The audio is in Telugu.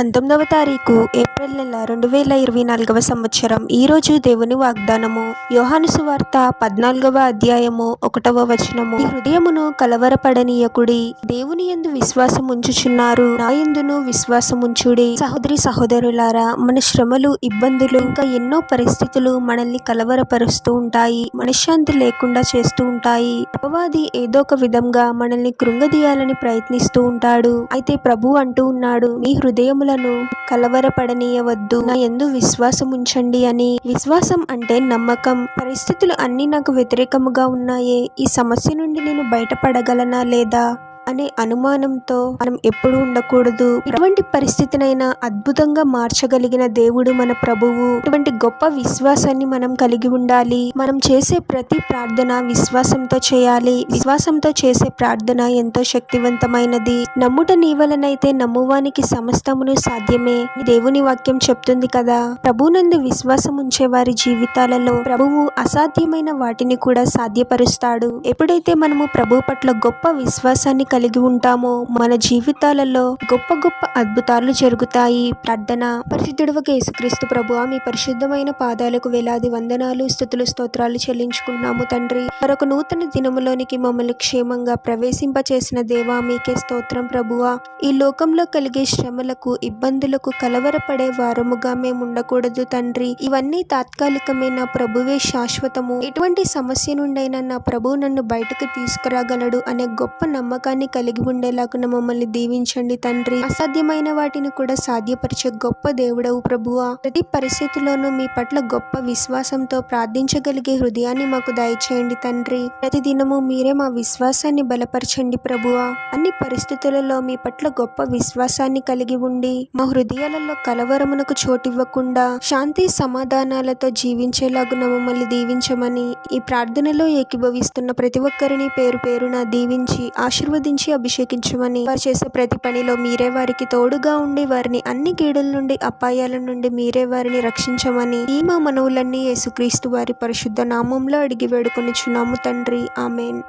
పంతొమ్మిదవ తారీఖు ఏప్రిల్ నెల రెండు వేల ఇరవై నాలుగవ సంవత్సరం. ఈరోజు దేవుని వాగ్దానము. యోహాను సువార్త పద్నాలుగవ అధ్యాయము ఒకటవ వచనము. హృదయమును కలవరపడనీయకుడి దేవుని యందు విశ్వాసం ఉంచుచున్నారు నా ఎందును విశ్వాసం ఉంచుడి సహోదరి సహోదరులారా మన శ్రమలు ఇబ్బందులు ఇంకా ఎన్నో పరిస్థితులు మనల్ని కలవరపరుస్తూ ఉంటాయి. మనశ్శాంతి లేకుండా చేస్తూ ఉంటాయి. అపవాది ఏదో ఒక విధంగా మనల్ని కృంగదీయాలని ప్రయత్నిస్తూ ఉంటాడు. అయితే ప్రభు అంటూ ఉన్నాడు మీ హృదయములను కలవరపడనీయవద్దు. నా ఎందు విశ్వాసం ఉంచండి అని. విశ్వాసం అంటే నమ్మకం. పరిస్థితులు అన్నీ నాకు వ్యతిరేకముగా ఉన్నాయే. ఈ సమస్య నుండి నేను బయటపడగలనా లేదా? అనే అనుమానంతో మనం ఎప్పుడు ఉండకూడదు. ఎటువంటి పరిస్థితినైనా అద్భుతంగా మార్చగలిగిన దేవుడు మన ప్రభువు. ఇటువంటి గొప్ప విశ్వాసాన్ని మనం కలిగి ఉండాలి. మనం చేసే ప్రతి ప్రార్థన విశ్వాసంతో చేయాలి. విశ్వాసంతో చేసే ప్రార్థన ఎంతో శక్తివంతమైనది. నమ్ముట నీవలనైతే నమ్మువానికి సమస్తమును సాధ్యమే. దేవుని వాక్యం చెప్తుంది కదా. ప్రభునందు విశ్వాసం ఉంచే వారి జీవితాలలో ప్రభువు అసాధ్యమైన వాటిని కూడా సాధ్యపరుస్తాడు. ఎప్పుడైతే మనము ప్రభు పట్ల గొప్ప విశ్వాసాన్ని కలిగి కలిగి ఉంటామో? మన జీవితాలలో గొప్ప గొప్ప అద్భుతాలు జరుగుతాయి. ప్రార్థన. పరిశుద్ధుడవక యేసుక్రీస్తు ప్రభు మీ పరిశుద్ధమైన పాదాలకు వేలాది వందనాలు స్థుతులు స్తోత్రాలు చెల్లించుకుంటున్నాము తండ్రి. మరొక నూతన దినములోనికి మమ్మల్ని క్షేమంగా ప్రవేశింపచేసిన దేవా మీకే స్తోత్రం ప్రభువా ఈ లోకంలో కలిగే శ్రమలకు ఇబ్బందులకు కలవరపడే వారముగా మేము ఉండకూడదు తండ్రి. ఇవన్నీ తాత్కాలికమే నా ప్రభువే శాశ్వతము. ఎటువంటి సమస్య నుండైనా నా ప్రభు నన్ను బయటకు తీసుకురాగలడు అనే గొప్ప నమ్మకాన్ని కలిగి ఉండేలాగున మమ్మల్ని దీవించండి తండ్రి. అసాధ్యమైన వాటిని కూడా సాధ్యపరిచే గొప్ప దేవుడవు ప్రభువా. ప్రతి పరిస్థితిలోనూ మీ పట్ల గొప్ప విశ్వాసంతో ప్రార్థించగలిగే హృదయాన్ని మాకు దయచేయండి తండ్రి. ప్రతి దినము మీరే మా విశ్వాసాన్ని బలపరచండి ప్రభువా. అన్ని పరిస్థితులలో మీ పట్ల గొప్ప విశ్వాసాన్ని కలిగి ఉండి మా హృదయాలలో కలవరమునకు చోటివ్వకుండా శాంతి సమాధానాలతో జీవించేలాగున మమ్మల్ని దీవించమని ఈ ప్రార్థనలో ఏకీభవిస్తున్న ప్రతి ఒక్కరిని పేరు పేరున దీవించి ఆశీర్వదించి అభిషేకించమని వారు చేసే ప్రతి పనిలో మీరే వారికి తోడుగా ఉండి వారిని అన్ని కీడుల నుండి అపాయాల నుండి మీరే వారిని రక్షించమని ఈ మా మనవులన్నీ యేసుక్రీస్తు వారి పరిశుద్ధ నామంలో అడిగి వేడుకొనిచున్నాము తండ్రి. ఆమెన్.